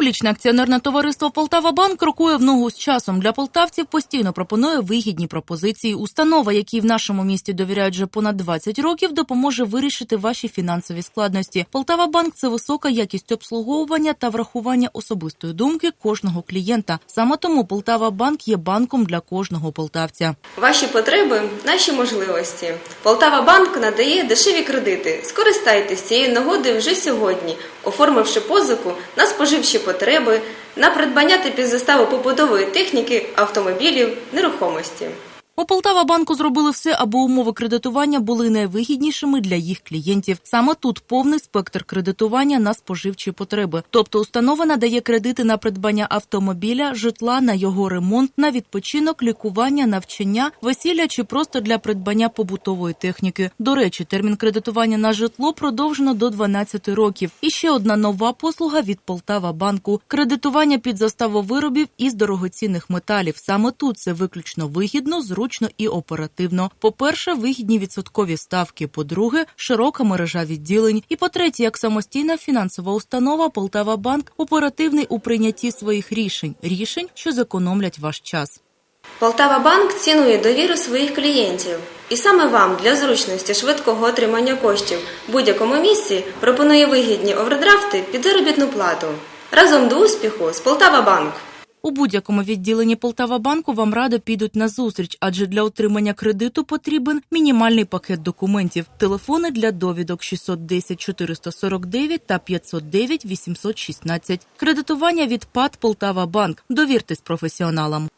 Публічне акціонерне товариство Полтава Банк крокує в ногу з часом. Для полтавців постійно пропонує вигідні пропозиції. Установа, якій в нашому місті довіряють вже понад 20 років, допоможе вирішити ваші фінансові складності. Полтава Банк це висока якість обслуговування та врахування особистої думки кожного клієнта. Саме тому Полтава Банк є банком для кожного полтавця. Ваші потреби, наші можливості. Полтава Банк надає дешеві кредити. Скористайтесь цією нагодою вже сьогодні, оформивши позику на споживчі потреби, на придбання та підзаставу побудової техніки, автомобілів, нерухомості. У Полтава банку зробили все, аби умови кредитування були найвигіднішими для їх клієнтів. Саме тут повний спектр кредитування на споживчі потреби. Тобто установа надає кредити на придбання автомобіля, житла на його ремонт, на відпочинок, лікування, навчання, весілля чи просто для придбання побутової техніки. До речі, термін кредитування на житло продовжено до 12 років. І ще одна нова послуга від Полтава банку кредитування під заставу виробів із дорогоцінних металів. Саме тут це виключно вигідно, зручно і оперативно. По-перше, вигідні відсоткові ставки. По-друге, широка мережа відділень. І по-третє, як самостійна фінансова установа, Полтава банк оперативний у прийнятті своїх рішень, рішень, що зекономлять ваш час. Полтава Банк цінує довіру своїх клієнтів. І саме вам для зручності швидкого отримання коштів в будь-якому місці пропонує вигідні овердрафти під заробітну плату. Разом до успіху з Полтава Банк. У будь-якому відділенні Полтава банку вам радо підуть на зустріч, адже для отримання кредиту потрібен мінімальний пакет документів. Телефони для довідок 610 449 та 509 816. Кредитування від ПАД Полтава Банк. Довіртесь професіоналам.